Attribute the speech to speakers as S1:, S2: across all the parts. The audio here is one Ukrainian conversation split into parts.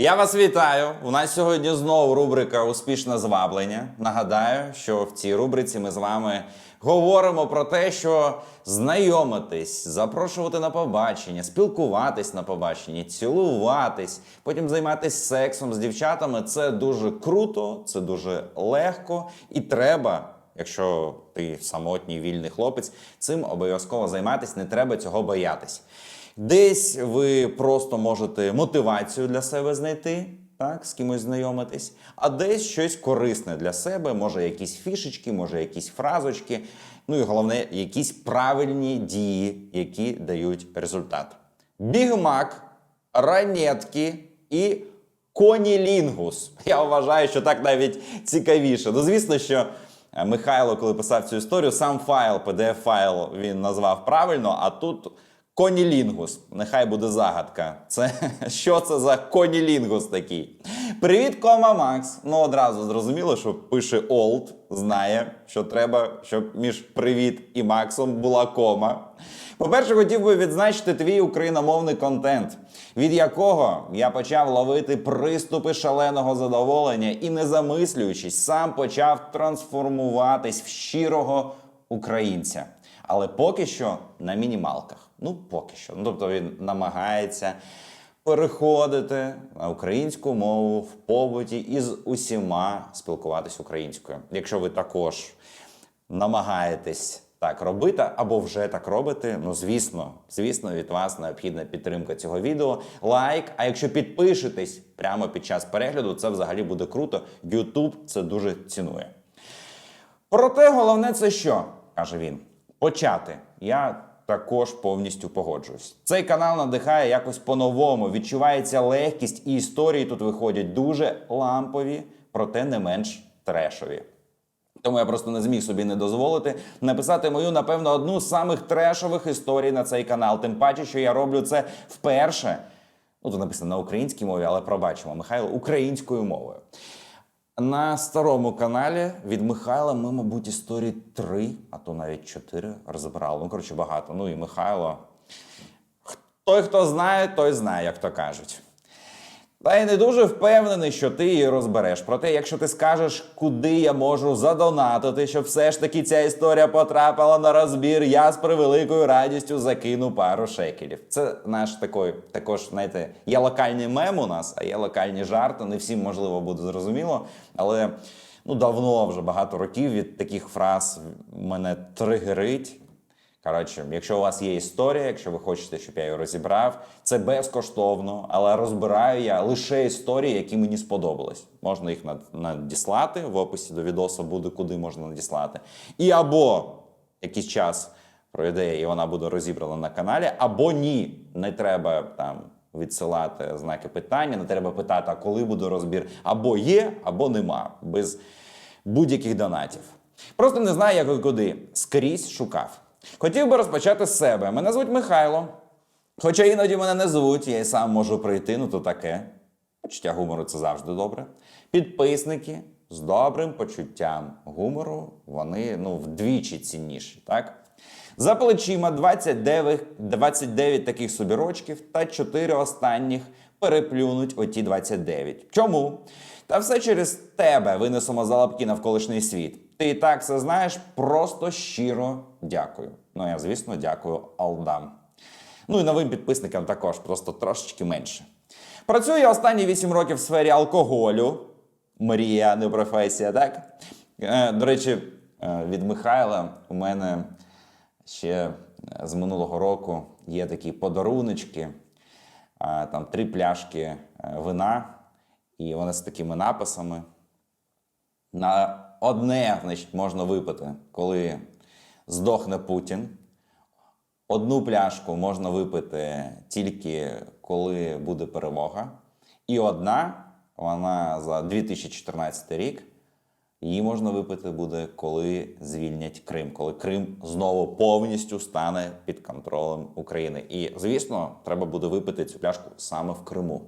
S1: Я вас вітаю. У нас сьогодні знову рубрика Успішне зваблення. Нагадаю, що в цій рубриці ми з вами говоримо про те, що знайомитись, запрошувати на побачення, спілкуватись на побаченні, цілуватись, потім займатися сексом з дівчатами це дуже круто, це дуже легко і треба. Якщо ти самотній вільний хлопець, цим обов'язково займатися, не треба цього боятись. Десь ви просто можете мотивацію для себе знайти, так, з кимось знайомитись, а десь щось корисне для себе, може якісь фішечки, може якісь фразочки, ну і головне, якісь правильні дії, які дають результат. Бігмак, ранетки і конілінгус. Я вважаю, що так навіть цікавіше. Ну, звісно, що е, Михайло, коли писав цю історію, сам файл, PDF-файл він назвав правильно, а тут конілінгус. Нехай буде загадка. Це що це за конілінгус такий? Привіт, кома Макс. Ну одразу зрозуміло, що пише Олд, знає, що треба, щоб між привіт і Максом була кома. По-перше, хотів би відзначити твій україномовний контент, від якого я почав ловити приступи шаленого задоволення і, не замислюючись, сам почав трансформуватись в щирого українця. Але поки що на мінімалках. Ну, поки що. Ну, тобто він намагається переходити на українську мову в побуті і з усіма спілкуватись українською. Якщо ви також намагаєтесь так робити, або вже так робите, ну звісно, звісно, від вас необхідна підтримка цього відео. Лайк. А якщо підпишетесь прямо під час перегляду, це взагалі буде круто. YouTube це дуже цінує. Проте головне це що? каже він. Почати. Я також повністю погоджуюсь. Цей канал надихає якось по-новому. Відчувається легкість, і історії тут виходять дуже лампові, проте не менш трешові. Тому я просто не зміг собі не дозволити написати мою, напевно, одну з самих трешових історій на цей канал. Тим паче, що я роблю це вперше. Ну, тут написано на українській мові, але пробачимо, Михайло, українською мовою. На старому каналі від Михайла ми, мабуть, історії три, а то навіть чотири розбирали. Ну, коротше, багато. Ну і Михайло. Той, хто знає, той знає, як то кажуть. Та й не дуже впевнений, що ти її розбереш. Проте, якщо ти скажеш, куди я можу задонатити, щоб все ж таки ця історія потрапила на розбір, я з превеликою радістю закину пару шекелів. Це наш такий, також, знаєте, є локальний мем у нас, а є локальні жарти. Не всім можливо буде зрозуміло, але ну давно вже багато років від таких фраз мене тригерить. Коротше, якщо у вас є історія, якщо ви хочете, щоб я її розібрав, це безкоштовно, але розбираю я лише історії, які мені сподобались. Можна їх надіслати в описі до відео буде, куди можна надіслати. І або якийсь час пройде, і вона буде розібрана на каналі, або ні. Не треба там відсилати знаки питання, не треба питати, а коли буде розбір. Або є, або нема. Без будь-яких донатів. Просто не знаю, як і куди. Скрізь шукав. Хотів би розпочати з себе. Мене звуть Михайло. Хоча іноді мене не звуть, я й сам можу прийти, ну то таке. Почуття гумору це завжди добре. Підписники з добрим почуттям гумору, вони ну, вдвічі цінніші, так? За плечима 29, 29 таких собі рочків та 4 останніх переплюнуть оті 29. Чому? Та все через тебе винесемо за лапки навколишній світ. Ти і так все знаєш, просто щиро дякую. Ну я, звісно, дякую Алдам. Ну і новим підписникам також, просто трошечки менше. Працюю я останні 8 років в сфері алкоголю. Мрія, не професія, так? Е, До речі, е, від Михайла у мене ще е, з минулого року є такі подаруночки, там три пляшки вина, і вони з такими написами. На одне, значить, можна випити, коли здохне Путін. Одну пляшку можна випити тільки коли буде перемога. І одна, вона за 2014 рік, її можна випити буде, коли звільнять Крим, коли Крим знову повністю стане під контролем України. І, звісно, треба буде випити цю пляшку саме в Криму.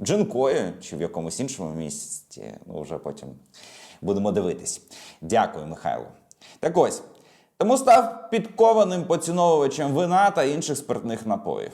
S1: В Джинкої чи в якомусь іншому місці, ну вже потім будемо дивитись. Дякую, Михайло. Так ось, тому став підкованим поціновувачем вина та інших спиртних напоїв.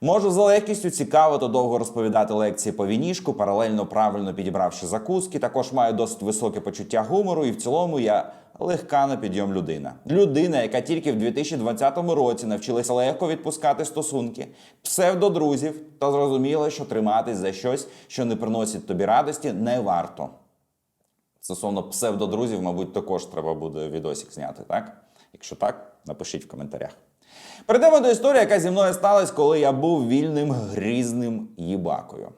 S1: Можу з легкістю цікаво та довго розповідати лекції по вінішку, паралельно правильно підібравши закуски. Також маю досить високе почуття гумору, і в цілому я легка на підйом людина. Людина, яка тільки в 2020 році навчилася легко відпускати стосунки, псевдодрузів та зрозуміла, що триматись за щось, що не приносить тобі радості, не варто. Стосовно псевдодрузів, мабуть, також треба буде відосик зняти, так? Якщо так, напишіть в коментарях. Перейдемо до історії, яка зі мною сталася, коли я був вільним грізним їбакою.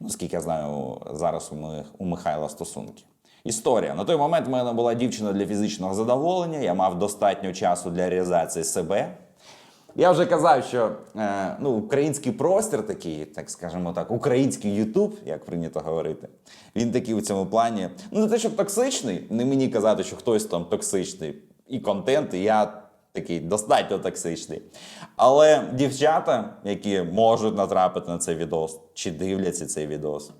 S1: Наскільки я знаю, зараз у, Ми- у Михайла стосунки. Історія. На той момент в мене була дівчина для фізичного задоволення, я мав достатньо часу для реалізації себе. Я вже казав, що е, ну, український простір такий, так скажімо так, український Ютуб, як прийнято говорити, він такий у цьому плані. Ну, не те, щоб токсичний, не мені казати, що хтось там токсичний. І контент, і я такий достатньо токсичний. Але дівчата, які можуть натрапити на цей відос, чи дивляться цей відос,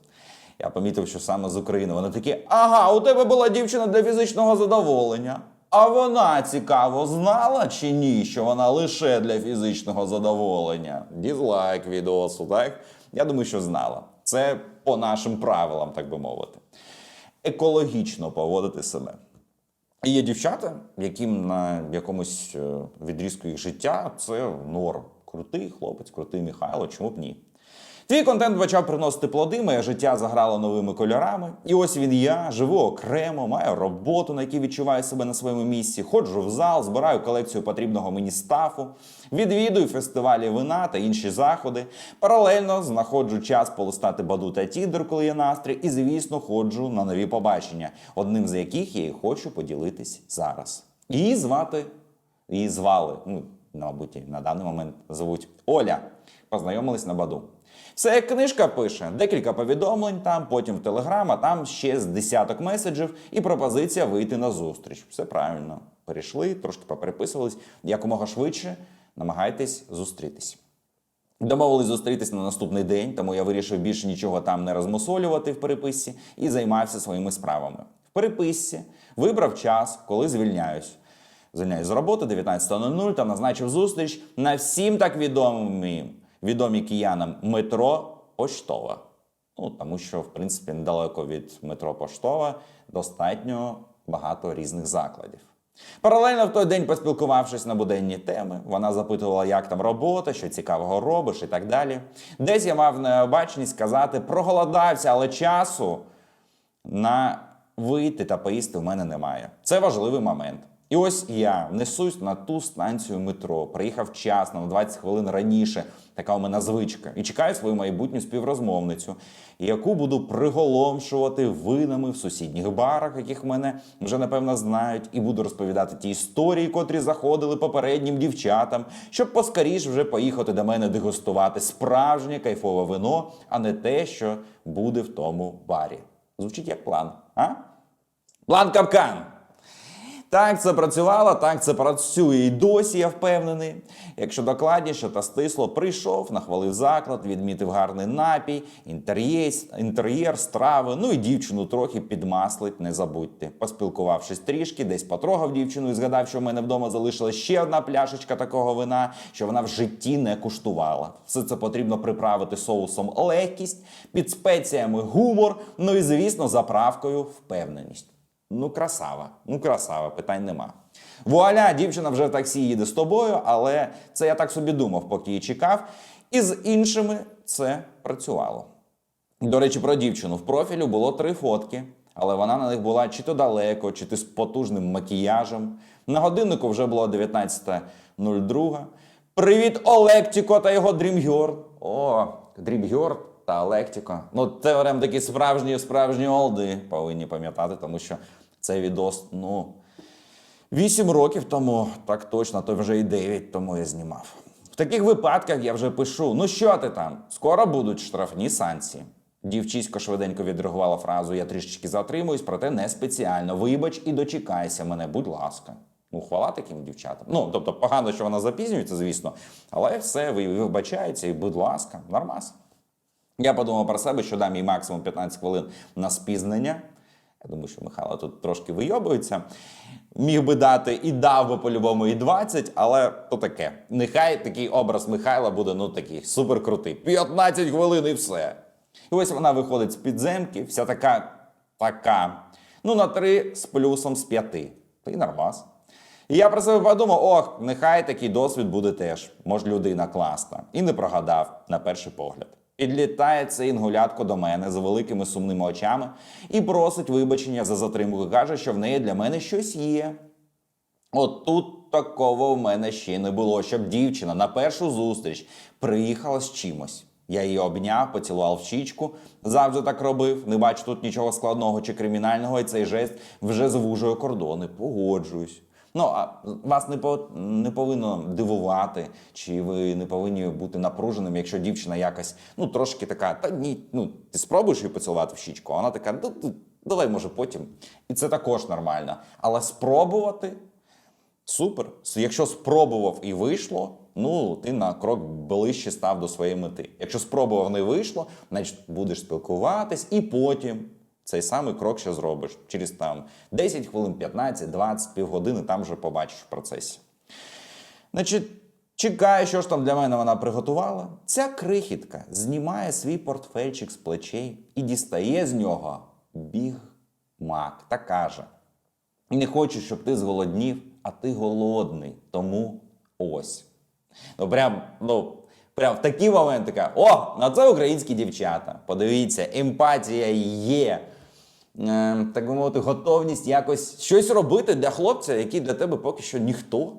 S1: я помітив, що саме з України вони такі: ага, у тебе була дівчина для фізичного задоволення. А вона цікаво знала чи ні, що вона лише для фізичного задоволення? Дізлайк відосу, так? Я думаю, що знала. Це по нашим правилам, так би мовити. Екологічно поводити себе. І є дівчата, яким на якомусь е, відрізку їх життя це норм. Крутий хлопець, крутий Михайло, чому б ні? Твій контент почав приносити плоди, моє життя заграло новими кольорами. І ось він я, живу окремо, маю роботу, на якій відчуваю себе на своєму місці, ходжу в зал, збираю колекцію потрібного мені стафу, відвідую фестивалі вина та інші заходи. Паралельно знаходжу час полистати баду та тіндер, коли є настрій, і, звісно, ходжу на нові побачення, одним з яких я і хочу поділитись зараз. Її звати, її звали, ну, мабуть, на даний момент звуть Оля. Познайомились на баду. Все як книжка пише, декілька повідомлень там, потім в Телеграм, а там ще з десяток меседжів і пропозиція вийти на зустріч. Все правильно. Перейшли, трошки попереписувались. Якомога швидше намагайтесь зустрітись. Домовились зустрітись на наступний день, тому я вирішив більше нічого там не розмусолювати в переписці і займався своїми справами. В переписці вибрав час, коли звільняюсь. Звільняюсь з роботи 19.00 та назначив зустріч на всім так відомі, відомі киянам метро Поштова. Ну, тому що, в принципі, недалеко від метро Поштова достатньо багато різних закладів. Паралельно в той день, поспілкувавшись на буденні теми, вона запитувала, як там робота, що цікавого робиш і так далі. Десь я мав необачність сказати, проголодався, але часу на вийти та поїсти в мене немає. Це важливий момент. І ось я несусь на ту станцію метро, приїхав вчасно, на 20 хвилин раніше, така у мене звичка, і чекаю свою майбутню співрозмовницю, яку буду приголомшувати винами в сусідніх барах, яких мене вже напевно знають, і буду розповідати ті історії, котрі заходили попереднім дівчатам, щоб поскоріш вже поїхати до мене дегустувати справжнє кайфове вино, а не те, що буде в тому барі. Звучить як план, а? План капкан. Так, це працювало, так це працює і досі, я впевнений. Якщо докладніше та стисло, прийшов, нахвалив заклад, відмітив гарний напій, інтер'єр, інтер'єр, страви, ну і дівчину трохи підмаслить, не забудьте. Поспілкувавшись трішки, десь потрогав дівчину і згадав, що в мене вдома залишилась ще одна пляшечка такого вина, що вона в житті не куштувала. Все це потрібно приправити соусом легкість, під спеціями гумор, ну і, звісно, заправкою впевненість. Ну, красава, ну красава, питань нема. Вуаля, дівчина вже в таксі їде з тобою, але це я так собі думав, поки її чекав. І з іншими це працювало. До речі, про дівчину в профілю було три фотки, але вона на них була чи то далеко, чи то з потужним макіяжем. На годиннику вже було 19.02. Привіт, Олектіко та його Дрімгьор. О, Дрімгьор та Олектіко. Ну, це прям такі справжні справжні олди повинні пам'ятати, тому що цей відос, ну, 8 років тому, так точно, то вже і 9 тому я знімав. В таких випадках я вже пишу: ну що ти там? Скоро будуть штрафні санкції. Дівчисько швиденько відреагувала фразу Я трішечки затримуюсь, проте не спеціально. Вибач і дочекайся мене, будь ласка. Ну, хвала таким дівчатам. Ну, тобто, погано, що вона запізнюється, звісно, але все, вибачається, і будь ласка, нормас. Я подумав про себе, що дам їй максимум 15 хвилин на спізнення. Я думаю, що Михайло тут трошки вийобується. Міг би дати і дав би по-любому і 20, але то таке. Нехай такий образ Михайла буде ну такий суперкрутий. 15 хвилин і все. І ось вона виходить з підземки, вся така, така. Ну, на 3 з плюсом з 5. Та й нормас. І я про себе подумав: ох, нехай такий досвід буде теж. Може, людина класна. І не прогадав на перший погляд. Підлітає цей інгулятко до мене з великими сумними очами і просить вибачення за затримку. Каже, що в неї для мене щось є. От тут такого в мене ще не було, щоб дівчина на першу зустріч приїхала з чимось. Я її обняв, поцілував в щічку, завжди так робив. Не бачу тут нічого складного чи кримінального, і цей жест вже звужує кордони. Погоджуюсь. Ну, а вас не, по, не повинно дивувати, чи ви не повинні бути напруженим, якщо дівчина якась, ну, трошки така, та ні, ну, ти спробуєш її поцілувати в щічку, а вона така, ну, ну, давай, може, потім. І це також нормально. Але спробувати Супер. Якщо спробував і вийшло, ну ти на крок ближче став до своєї мети. Якщо спробував не вийшло, значить будеш спілкуватись і потім цей самий крок ще зробиш. Через там 10 хвилин, 15, 20, півгодини, там вже побачиш в процесі. Значить, чекаю, що ж там для мене вона приготувала. Ця крихітка знімає свій портфельчик з плечей і дістає з нього біг мак та каже: не хочу, щоб ти зголоднів, а ти голодний. Тому ось. Ну, прям, ну, прям в такі моменти о, на це українські дівчата. Подивіться, емпатія є. Е, так би мовити, готовність якось щось робити для хлопця, який для тебе поки що ніхто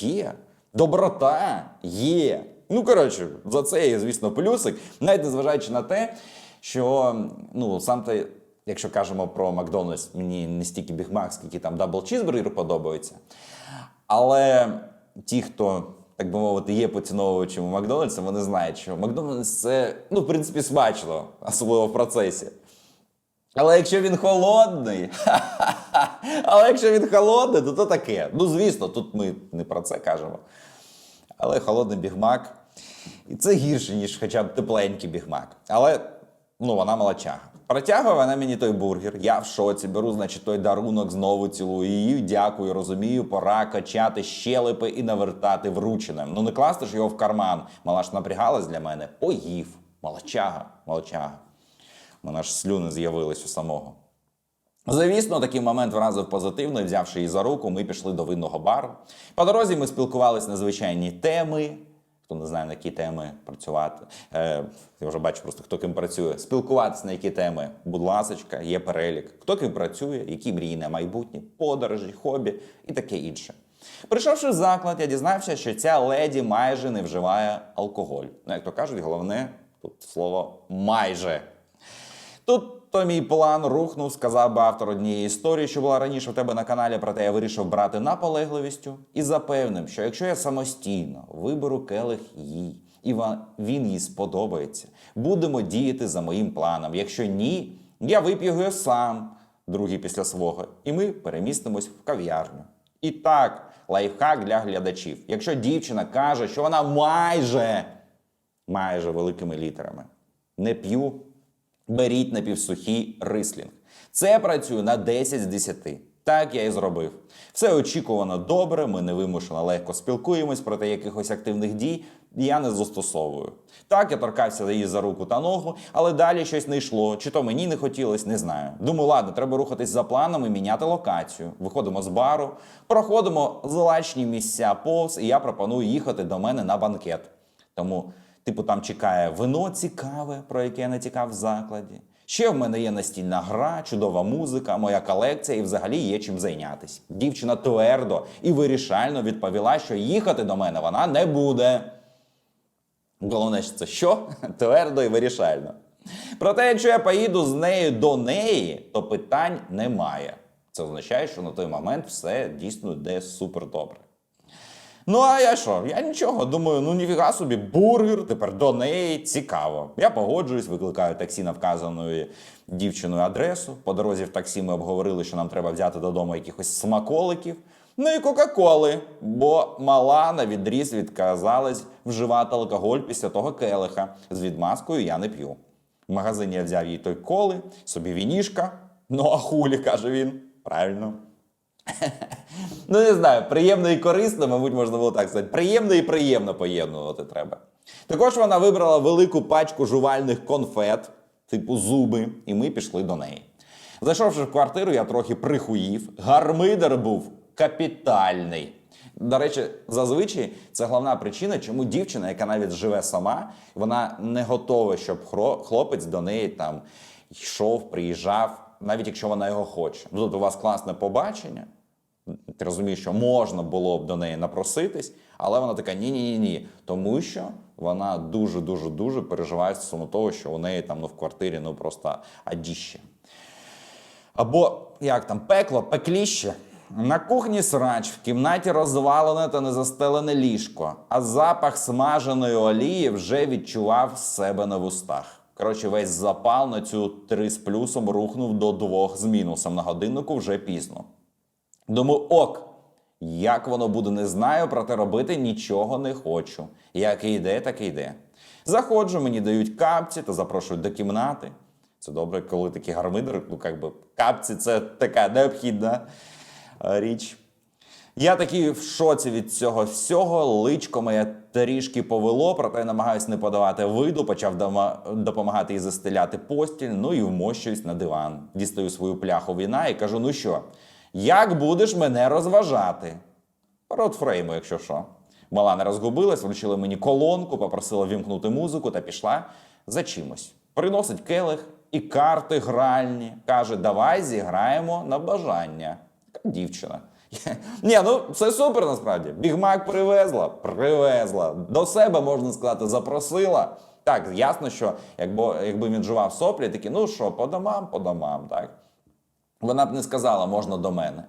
S1: є. Доброта є. Ну, коротше, за це є, звісно, плюсик, навіть незважаючи на те, що ну, сам ти, якщо кажемо про Макдональдс, мені не стільки Біг Мак, скільки там дабл чізбургер подобається. Але ті, хто, так би мовити, є поціновувачами Макдональдса, вони знають, що Макдональдс це, ну, в принципі, смачно, особливо в процесі. Але якщо він холодний, але якщо він холодний, то то таке. Ну, звісно, тут ми не про це кажемо. Але холодний бігмак. І це гірше, ніж хоча б тепленький бігмак. Але ну, вона молодчага. Протягує вона мені той бургер. Я в шоці, беру, значить, той дарунок, знову цілую її. Дякую, розумію, пора качати щелепи і навертати врученим. Ну не класти ж його в карман. Мала ж напрягалась для мене. Поїв. Молодчага, молодчага. Мене ж слюни з'явились у самого. Звісно, такий момент вразив позитивно, і взявши її за руку, ми пішли до винного бару. По дорозі ми спілкувалися на звичайні теми. Хто не знає, на які теми працювати. Е, я вже бачу просто, хто ким працює. Спілкуватися на які теми, будь ласочка, є перелік. Хто ким працює, які мрії на майбутнє, подорожі, хобі і таке інше. Прийшовши в заклад, я дізнався, що ця леді майже не вживає алкоголь. Ну, як то кажуть, головне тут слово майже. Тут то мій план рухнув, сказав би автор однієї історії, що була раніше в тебе на каналі, проте я вирішив брати наполегливістю і запевнив, що якщо я самостійно виберу келих їй, і він їй сподобається, будемо діяти за моїм планом. Якщо ні, я вип'ю його сам, другий після свого, і ми перемістимось в кав'ярню. І так, лайфхак для глядачів. Якщо дівчина каже, що вона майже, майже великими літерами не п'ю, беріть напівсухий рислінг. Це працює на 10 з 10. Так я і зробив. Все очікувано добре, ми невимушено легко спілкуємось, проте якихось активних дій я не застосовую. Так, я торкався її за руку та ногу, але далі щось не йшло, чи то мені не хотілося, не знаю. Думаю, ладно, треба рухатись за планом і міняти локацію. Виходимо з бару, проходимо злачні місця повз, і я пропоную їхати до мене на банкет. Тому, типу, там чекає вино цікаве, про яке я не тікав в закладі. Ще в мене є настільна гра, чудова музика, моя колекція і взагалі є чим зайнятися. Дівчина твердо і вирішально відповіла, що їхати до мене вона не буде. Головне, що це що? Твердо і вирішально. Проте, якщо я поїду з нею до неї, то питань немає. Це означає, що на той момент все дійсно йде супер добре. Ну, а я що? Я нічого. Думаю, ну ніфіга собі, бургер, тепер до неї цікаво. Я погоджуюсь, викликаю таксі на вказаною дівчиною адресу. По дорозі в таксі ми обговорили, що нам треба взяти додому якихось смаколиків. Ну і Кока-Коли, бо мала на відріз відказалась вживати алкоголь після того келиха. З відмазкою я не п'ю. В магазині я взяв їй той коли, собі вінішка. Ну а хулі, каже він. Правильно. Ну, не знаю, приємно і корисно, мабуть, можна було так сказати. Приємно і приємно поєднувати треба. Також вона вибрала велику пачку жувальних конфет, типу зуби, і ми пішли до неї. Зайшовши в квартиру, я трохи прихуїв. Гармидер був капітальний. До речі, зазвичай це головна причина, чому дівчина, яка навіть живе сама, вона не готова, щоб хлопець до неї там йшов, приїжджав, навіть якщо вона його хоче. Ну, Тут у вас класне побачення, ти розумієш, що можна було б до неї напроситись, але вона така: ні, ні. Тому що вона дуже, дуже, дуже переживає стосовно того, що у неї там ну, в квартирі ну просто адіще. Або як там, пекло, пекліще. На кухні срач, в кімнаті розвалене та незастелене ліжко, а запах смаженої олії вже відчував себе на вустах. Коротше, весь запал на цю три з плюсом рухнув до двох з мінусом. На годиннику вже пізно. Думаю, ок, як воно буде, не знаю, проте робити нічого не хочу. Як і йде, так і йде. Заходжу, мені дають капці та запрошують до кімнати. Це добре, коли такі гармидери, ну як би капці це така необхідна річ. Я такий в шоці від цього всього. Личко моє трішки повело, проте я намагаюсь не подавати виду, почав допомагати їй застеляти постіль, ну і вмощуюсь на диван. Дістаю свою пляху віна і кажу: ну що, як будеш мене розважати? Ротфрейму, якщо що. Мала не розгубилась, вручила мені колонку, попросила вімкнути музику та пішла за чимось. Приносить келих і карти гральні. Каже, давай зіграємо на бажання. Дівчина. Ні, ну це супер насправді. Бігмак привезла, привезла. До себе, можна сказати, запросила. Так, ясно, що якби, якби він жував соплі, такі, ну що, по домам, по домам, так. Вона б не сказала, можна до мене.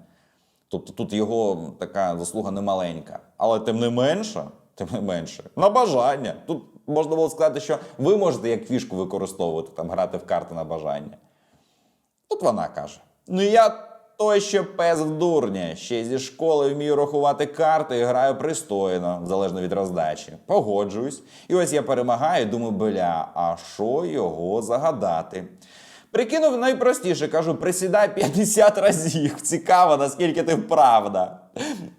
S1: Тобто тут його така заслуга немаленька. Але тим не менше, тим не менше, на бажання. Тут можна було сказати, що ви можете як фішку використовувати, там, грати в карти на бажання. Тут вона каже: Ну я той ще пес в дурні. Ще зі школи вмію рахувати карти і граю пристойно, залежно від роздачі. Погоджуюсь. І ось я перемагаю, думаю, бля, а що його загадати? Прикинув найпростіше, кажу, присідай 50 разів. Цікаво, наскільки ти вправда.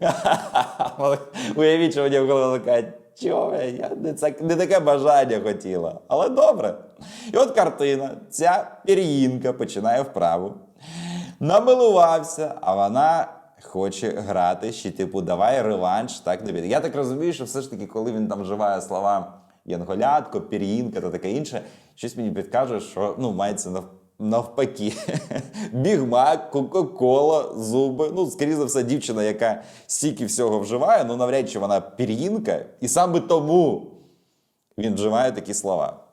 S1: Уявіть, що мені в голову така, чого я не, це, не таке бажання хотіла. Але добре. І от картина, ця пір'їнка починає вправу. Намилувався, а вона хоче грати ще, типу, давай реванш, так не піде. Я так розумію, що все ж таки, коли він там вживає слова янголятко, пір'їнка та таке інше, щось мені підкаже, що ну, мається нав... навпаки. Бігмак, Кока-Кола, зуби. Ну, скоріше за все, дівчина, яка стільки всього вживає, ну навряд чи вона пір'їнка, і саме тому він вживає такі слова.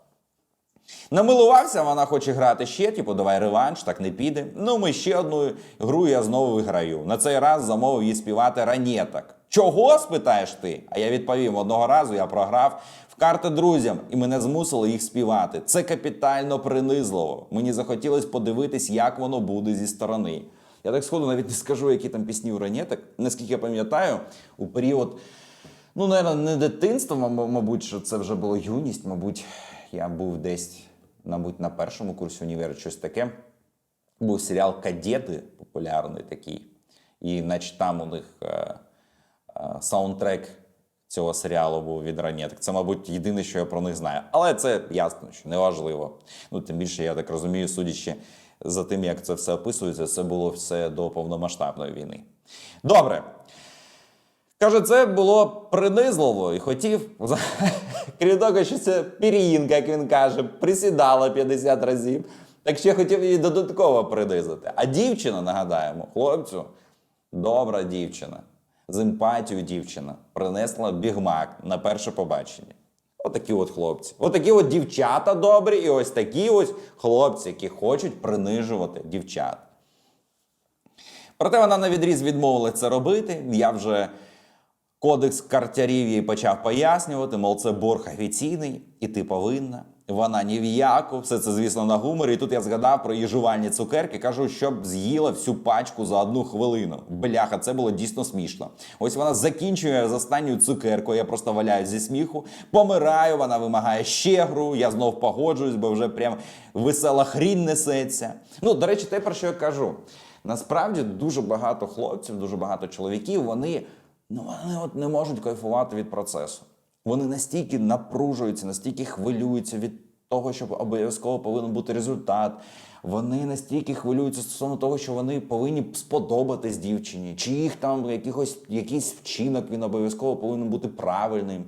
S1: Намилувався, вона хоче грати ще, типу, давай реванш, так не піде. Ну, ми ще одну гру я знову виграю. На цей раз замовив їй співати ранеток. Чого, спитаєш ти? А я відповім: одного разу я програв в карти друзям, і мене змусили їх співати. Це капітально принизливо. Мені захотілося подивитись, як воно буде зі сторони. Я так сходу навіть не скажу, які там пісні у ранеток. Наскільки я пам'ятаю, у період. Ну, наверное, не дитинство, мабуть, що це вже було юність. Мабуть, я був десь, мабуть, на першому курсі універу, щось таке. Був серіал Кадети популярний такий. І, значить, там у них е, е, саундтрек цього серіалу був від ранеток. Це, мабуть, єдине, що я про них знаю. Але це ясно, що неважливо. Ну, тим більше, я так розумію, судячи за тим, як це все описується, це було все до повномасштабної війни. Добре. Каже, це було принизливо і хотів, крім того, що це пір'їнка, як він каже, присідала 50 разів. Так ще хотів її додатково принизити. А дівчина, нагадаємо, хлопцю, добра дівчина, з емпатією дівчина, принесла бігмак на перше побачення. Отакі от хлопці. Отакі от дівчата добрі, і ось такі ось хлопці, які хочуть принижувати дівчат. Проте вона на відріз відмовилась це робити. Я вже кодекс картярів їй почав пояснювати, мов це борг офіційний, і ти повинна. Вона ні в яку, все це, звісно, на гуморі. І тут я згадав про її жувальні цукерки. Кажу, щоб з'їла всю пачку за одну хвилину. Бляха, це було дійсно смішно. Ось вона закінчує з останньою цукеркою. Я просто валяюсь зі сміху, помираю. Вона вимагає ще гру. Я знов погоджуюсь, бо вже прям весела хрінь несеться. Ну, до речі, те, про що я кажу. Насправді дуже багато хлопців, дуже багато чоловіків, вони, ну, вони от не можуть кайфувати від процесу. Вони настільки напружуються, настільки хвилюються від того, що обов'язково повинен бути результат. Вони настільки хвилюються стосовно того, що вони повинні сподобатись дівчині, чи їх там якихось, якийсь вчинок він обов'язково повинен бути правильним.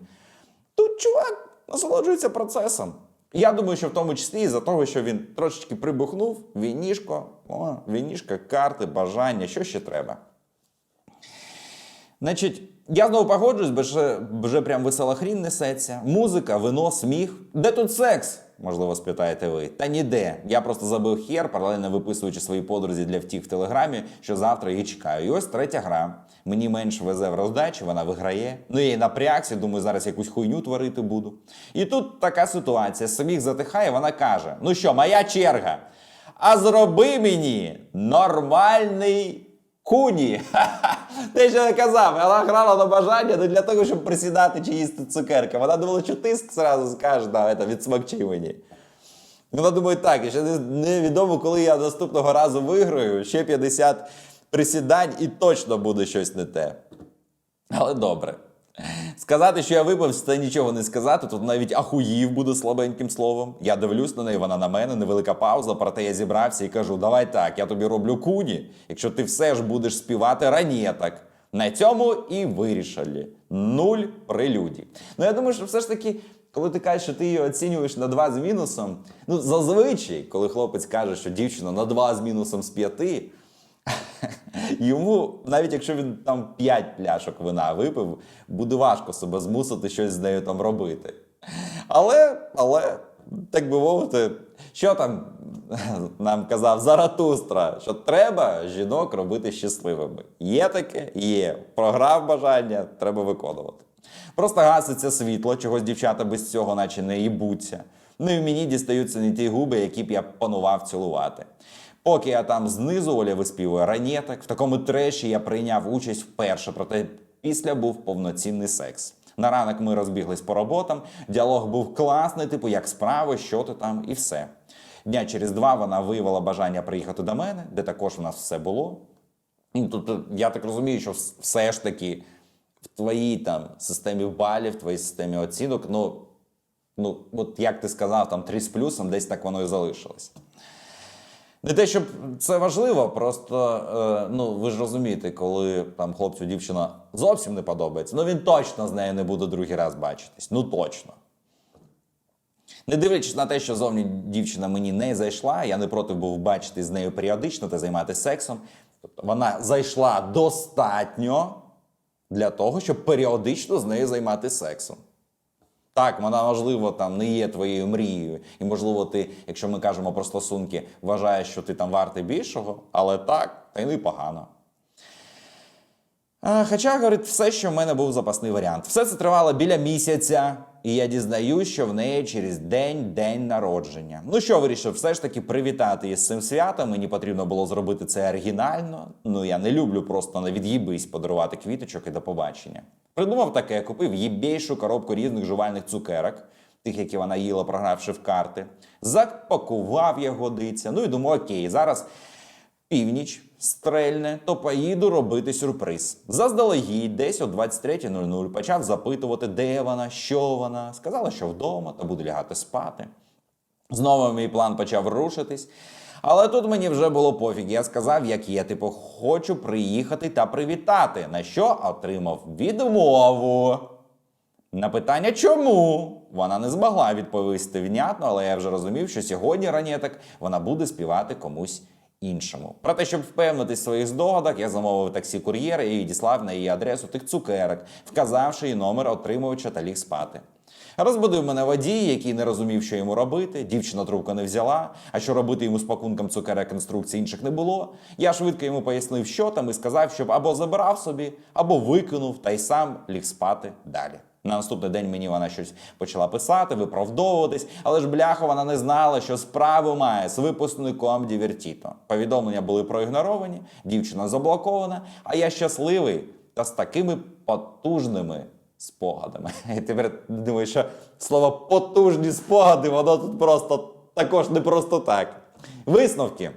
S1: Тут чувак насолоджується процесом. Я думаю, що в тому числі із-за того, що він трошечки прибухнув, вінішко, о, вінішка, карти, бажання, що ще треба. Значить, я знову погоджуюсь, бо вже, вже прям весела хрінь несеться. Музика, вино, сміх. Де тут секс? Можливо, спитаєте ви. Та ніде. Я просто забив хер, паралельно виписуючи свої подрузі для втік в телеграмі, що завтра її чекаю. І ось третя гра. Мені менш везе в роздачі, вона виграє. Ну я їй напрягся, думаю, зараз якусь хуйню творити буду. І тут така ситуація. Сміх затихає, вона каже: Ну що, моя черга. А зроби мені нормальний куні. Те, що я казав, вона грала на бажання не для того, щоб присідати чи їсти цукерки. Вона думала, що тиск зразу скаже, да, це, відсмакчи мені. Вона думає, так, ще невідомо, коли я наступного разу виграю, ще 50 присідань і точно буде щось не те. Але добре. Сказати, що я випав, це нічого не сказати. Тут навіть ахуїв буде слабеньким словом. Я дивлюсь на неї, вона на мене, невелика пауза. Проте я зібрався і кажу: давай так, я тобі роблю куні, якщо ти все ж будеш співати ранєток. На цьому і вирішили. Нуль прелюдій. Ну я думаю, що все ж таки, коли ти кажеш, що ти її оцінюєш на 2 з мінусом, ну зазвичай, коли хлопець каже, що дівчина на 2 з мінусом з 5, Йому, навіть якщо він там 5 пляшок вина випив, буде важко себе змусити щось з нею там робити. Але, але, так би мовити, що там нам казав Заратустра, що треба жінок робити щасливими. Є таке, є. Програв бажання, треба виконувати. Просто гаситься світло, чогось дівчата без цього, наче не їбуться. Ну і мені дістаються не ті губи, які б я планував цілувати. Поки я там знизу Оля виспівує ранєток, в такому треші я прийняв участь вперше, проте після був повноцінний секс. На ранок ми розбіглись по роботам, діалог був класний, типу, як справи, що ти там, і все. Дня через два вона виявила бажання приїхати до мене, де також у нас все було. Ну, Тобто, я так розумію, що все ж таки в твоїй там системі балів, в твоїй системі оцінок, ну, ну, от як ти сказав, там 3 з плюсом, десь так воно і залишилось. Не те, щоб це важливо, просто е, ну ви ж розумієте, коли там хлопцю дівчина зовсім не подобається, ну він точно з нею не буде другий раз бачитись. Ну точно. Не дивлячись на те, що зовні дівчина мені не зайшла, я не проти був бачити з нею періодично та займатися сексом. Тобто вона зайшла достатньо для того, щоб періодично з нею займатися сексом. Так, вона, можливо, там не є твоєю мрією. І, можливо, ти, якщо ми кажемо про стосунки, вважаєш, що ти там вартий більшого, але так, та й непогано. Хоча, говорить, все, що в мене був запасний варіант. Все це тривало біля місяця, і я дізнаюсь, що в неї через день день народження. Ну що, вирішив, все ж таки привітати її з цим святом. Мені потрібно було зробити це оригінально. Ну я не люблю просто на від'їбись подарувати квіточок і до побачення. Придумав таке, купив їбейшу коробку різних жувальних цукерок, тих, які вона їла, програвши в карти. Запакував я годиться. Ну і думаю, окей, зараз північ стрельне, то поїду робити сюрприз. Заздалегідь, десь о 23.00 почав запитувати, де вона, що вона. Сказала, що вдома та буде лягати спати. Знову мій план почав рушитись. Але тут мені вже було пофіг. Я сказав, як є, типу, хочу приїхати та привітати. На що отримав відмову. На питання, чому вона не змогла відповісти внятно, але я вже розумів, що сьогодні ранєток вона буде співати комусь іншому. Проте, щоб впевнитись в своїх здогадах, я замовив таксі кур'єра і відіслав на її адресу тих цукерок, вказавши їй номер отримувача та ліг спати. Розбудив мене водій, який не розумів, що йому робити. Дівчина трубку не взяла. А що робити йому з пакунком цукерок інструкцій інших не було. Я швидко йому пояснив, що там, і сказав, щоб або забирав собі, або викинув, та й сам ліг спати далі. На наступний день мені вона щось почала писати, виправдовуватись, але ж бляха вона не знала, що справу має з випускником Дівертіто. Повідомлення були проігноровані, дівчина заблокована, а я щасливий та з такими потужними спогадами. І тепер думаю, що слово потужні спогади, воно тут просто також не просто так. Висновки.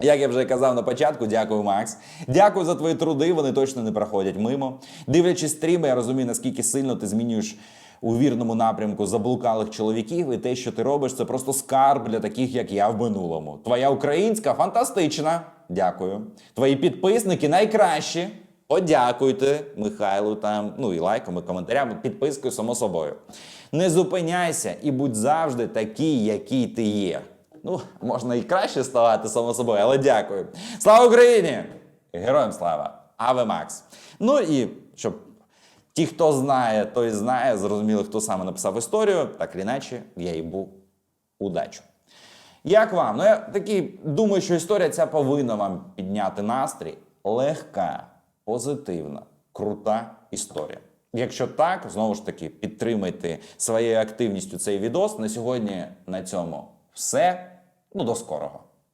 S1: Як я вже казав на початку, дякую, Макс. Дякую за твої труди. Вони точно не проходять мимо. Дивлячись стріми, я розумію, наскільки сильно ти змінюєш у вірному напрямку заблукалих чоловіків, і те, що ти робиш, це просто скарб для таких, як я в минулому. Твоя українська фантастична. Дякую. Твої підписники найкращі. Подякуйте Михайлу там, ну і лайком, і коментарями, підпискою, само собою. Не зупиняйся і будь завжди такий, який ти є. Ну, можна і краще ставати, само собою, але дякую. Слава Україні! Героям слава! Аве Макс! Ну і щоб ті, хто знає, той знає, зрозуміли, хто саме написав історію, так іначе, я їй був удачу. Як вам? Ну, я такий думаю, що історія ця повинна вам підняти настрій. Легка, позитивна, крута історія. Якщо так, знову ж таки, підтримайте своєю активністю цей відос. На сьогодні на цьому все. Ну, до скорого.